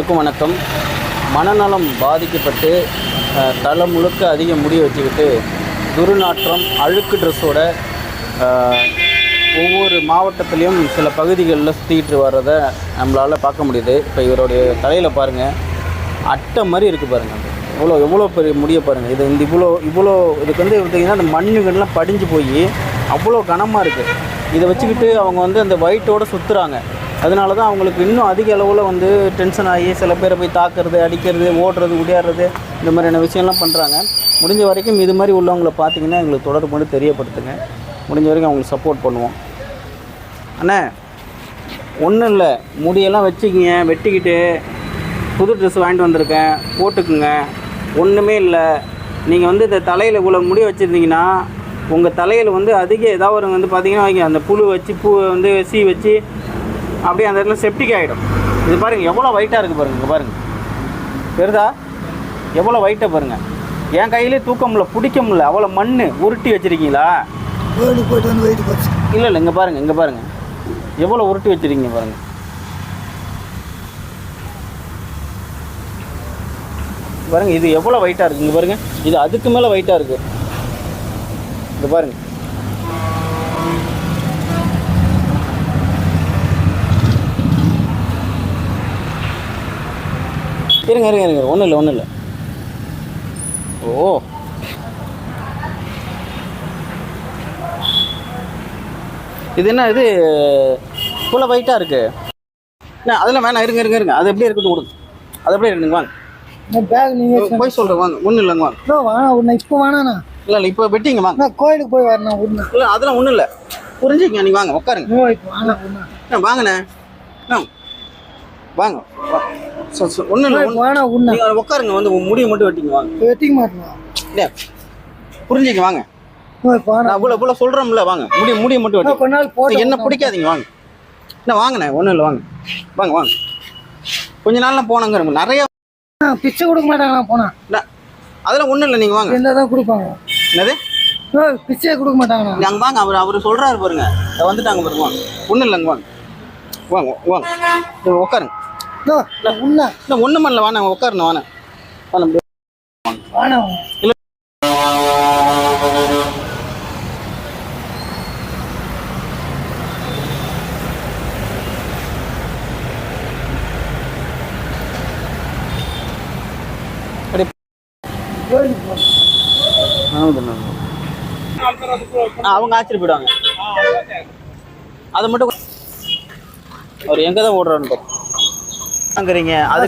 அனைவருக்கும் வணக்கம். மனநலம் பாதிக்கப்பட்டு தலை முழுக்க அதிக முடி வச்சுக்கிட்டு துர்நாற்றம் அழுக்கு ட்ரெஸ்ஸோட ஒவ்வொரு மாவட்டத்துலேயும் சில பகுதிகளில் சுற்றிக்கிட்டு வர்றதை நம்மளால் பார்க்க முடியுது. இப்போ இவருடைய தலையில் பாருங்கள் அட்டை மாதிரி இருக்குது பாருங்கள் இவ்வளோ எவ்வளோ பெரிய முடியை பாருங்கள் இது இந்த இவ்வளோ இவ்வளோ இதுக்கு வந்து பார்த்திங்கன்னா அந்த மண்ணுகள்லாம் படிஞ்சு போய் அவ்வளோ கனமாக இருக்குது இதை வச்சுக்கிட்டு அவங்க வந்து அந்த ஒயிட்டோடு சுற்றுறாங்க அதனால தான் அவங்களுக்கு இன்னும் அதிக அளவில் வந்து டென்ஷன் ஆகி சில பேரை போய் தாக்குறது அடிக்கிறது ஓடுறது உடையாடுறது இந்த மாதிரியான விஷயம்லாம் பண்ணுறாங்க முடிஞ்ச வரைக்கும் இது மாதிரி உள்ளவங்களை பார்த்தீங்கன்னா எங்களுக்கு தொடர்பு பண்ணி தெரியப்படுத்துங்க. முடிஞ்ச வரைக்கும் அவங்களுக்கு சப்போர்ட் பண்ணுவோம். அண்ணே ஒன்றும் இல்லை. முடியெல்லாம் வச்சுக்கிங்க. வெட்டிக்கிட்டு புது ட்ரெஸ் வாங்கிட்டு வந்திருக்கேன். போட்டுக்குங்க. ஒன்றுமே இல்லை. நீங்கள் வந்து இந்த தலையில் இவ்வளோ முடி வச்சுருந்தீங்கன்னா உங்கள் தலையில் வந்து அதிக ஏதாவது ஒரு வந்து பார்த்தீங்கன்னா வைங்க. அந்த புழு வச்சு பூ வந்து சீ வச்சு அப்படியே அந்த இடத்துல செப்டிக் ஆகிடும் இது பாருங்கள் எவ்வளோ ஒயிட்டாக இருக்குது பாருங்கள் இங்கே பாருங்கள் பெருதா? எவ்வளோ ஒயிட்டாக பாருங்கள் என் கையிலே தூக்க முடியல பிடிக்க முடியல. அவ்வளோ மண் உருட்டி வச்சுருக்கீங்களா? இல்லை இல்லை இங்கே பாருங்கள் இங்கே பாருங்கள் எவ்வளோ உருட்டி வச்சிருக்கீங்க பாருங்கள் பாருங்க இது எவ்வளோ வெயிட்டாக இருக்குது இங்கே பாருங்க. இது அதுக்கு மேலே வெயிட்டாக இருக்குது இங்க பாருங்க. இருங்க இருங்க இருங்க. ஒன்றும் இல்லை ஒன்றும் இல்லை. ஓ. இது என்ன இது இவ்வளோ வெயிட்டாக இருக்கு? என்ன அதெல்லாம் வேணாம் இருங்க இருங்க இருங்க. அது எப்படியே இருக்கட்டும் கொடுங்க. அது அப்படியே இருக்குங்க வாங்க. பேக் நீங்கள் போய் சொல்கிறேன் வாங்க. ஒன்றும் இல்லைங்க வாங்க. ப்ரோ வேணாம் இப்போ வேணாண்ணா இல்லை இல்லை இப்போ வெட்டிங்க வாங்க. நான் கோயிலுக்கு போய் வரணும் உடனே இல்லை அதெல்லாம் ஒன்றும் இல்லை. புரிஞ்சுக்கங்க நீங்கள் வாங்க உட்காருங்க. வாங்கண்ணே. வாங்க. வேணாம் உடனே நீங்கள் உட்காருங்க வந்து முடியை மட்டும் வெட்டிங்க வாங்க. வெட்டிக்க மாட்டேன்? இல்லையா புரிஞ்சுக்க வாங்க. வேணாம் இவ்வளோ சொல்கிறோம்ல வாங்க. முடிய முடியை மட்டும் வெட்டி கொஞ்ச நாள் போட்டு என்ன பிடிக்காதீங்க வாங்க. என்ன வாங்கண்ணே ஒன்றும் இல்லை வாங்க. வாங்க வாங்க. கொஞ்ச நாள்லாம் போனாங்க நிறைய பிச்சை கொடுக்க மாட்டாங்க போனேன் இல்ல, அதெல்லாம் ஒன்றும் இல்லை நீங்கள் வாங்க. இருந்தால் தான் கொடுப்பாங்க. என்னது? பிச்சையே கொடுக்க மாட்டாங்கண்ணா நீ அங்கே வாங்க அவர் அவர் சொல்கிறாரு பாருங்க. வந்துட்டாங்க பாருங்க வாங்க. ஒன்றும் இல்லைங்க வாங்க. வாங்க வாங்க. உட்காருங்க. இல்லை ஒன்றும் பண்ணல. வேணாம் அப்படியே. கோயிலுக்கு போகணும் ஆ, அவங்க ஆச்சரிய போயிடுவாங்க அதை மட்டும் அவர் எங்கே தான் ஓடுறாருன்னு பாரு. வாங்குறீங்க அது